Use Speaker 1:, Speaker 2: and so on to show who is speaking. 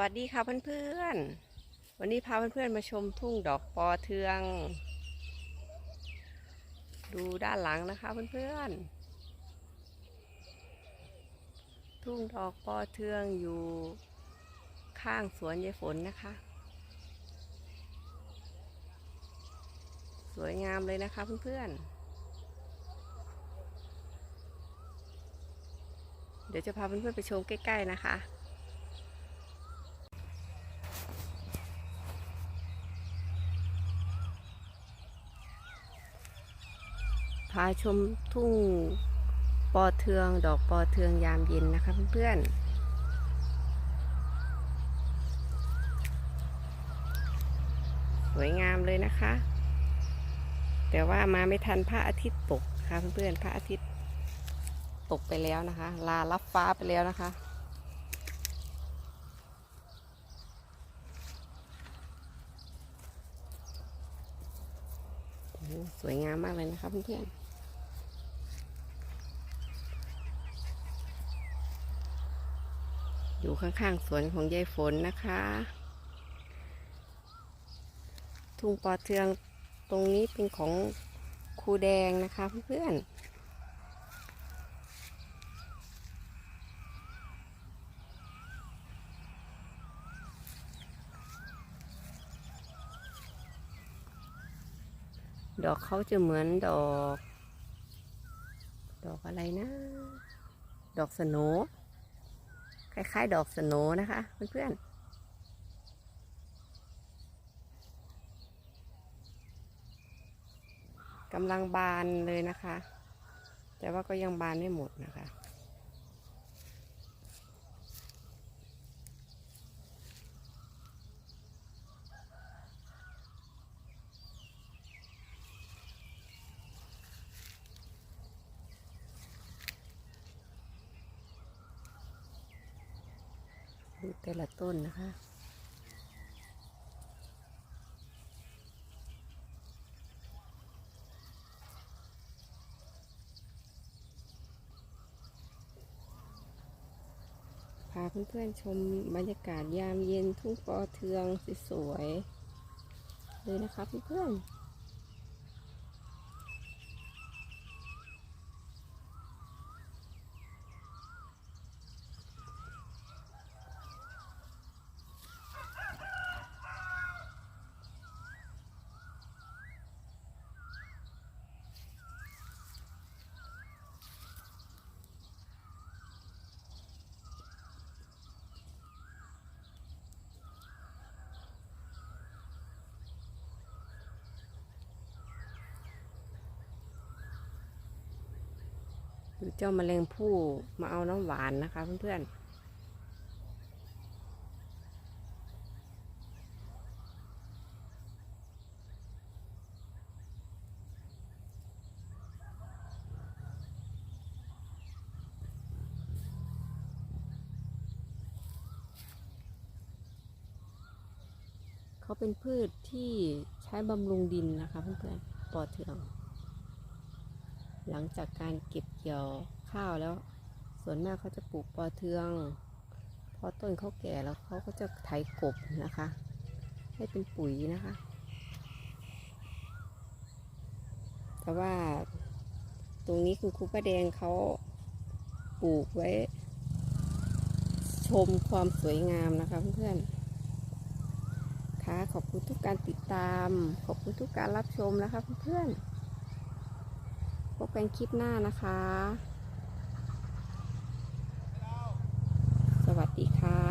Speaker 1: วัสดีค่ะเพื่อนๆ วันนี้พาเพื่อนๆมาชมทุ่งดอกปอเทือง ดูด้านหลังนะคะเพื่อนๆ ทุ่งดอกปอเทืองอยู่ข้างสวนยายฝนนะคะ สวยงามเลยนะคะเพื่อนๆเดี๋ยวจะพาเพื่อนๆไปชมใกล้ ๆ นะคะ พาชมทุ่งปอเทืองดอกปอเทืองยามเย็นนะคะเพื่อนๆสวยงามเลยนะคะ แต่ว่ามาไม่ทันพระอาทิตย์ตกค่ะเพื่อนๆพระอาทิตย์ตกไปแล้วนะคะ ลารับฟ้าไปแล้วนะคะ สวยงามมากเลยนะคะเพื่อนๆ อยู่ข้างๆสวนของยายฝนนะคะ ทุ่งปอเทืองตรงนี้เป็นของครูแดงนะคะเพื่อนๆดอกเขาจะเหมือนดอก ดอกอะไรนะ ดอกสโหน คล้ายๆ ดอกสโนนะคะเพื่อนๆกำลังบานเลยนะคะ แต่ว่าก็ยังบานไม่หมดนะคะ แต่ละต้นนะคะ พาเพื่อนๆชมบรรยากาศยามเย็นทุ่งปอเทืองสวยๆเลยนะคะเพื่อนๆ หรือเจ้าแมลงผู้มาเอาน้ำหวานนะคะเพื่อนๆเขาเป็นพืชที่ใช้บำรุงดินนะคะเพื่อนๆปอเทือง หลังจากการเก็บเกี่ยวข้าวแล้ว ส่วนมากเขาจะปลูกปอเทือง พอต้นเขาแก่แล้วเขาก็จะไถกบนะคะ ให้เป็นปุ๋ยนะคะ แต่ว่าตรงนี้คุณครูป้าแดงเขาปลูกไว้ ชมความสวยงามนะคะเพื่อนๆค่ะขอบคุณทุกการติดตาม ขอบคุณทุกการรับชมนะคะเพื่อนๆ กันคลิปหน้านะคะ สวัสดีค่ะ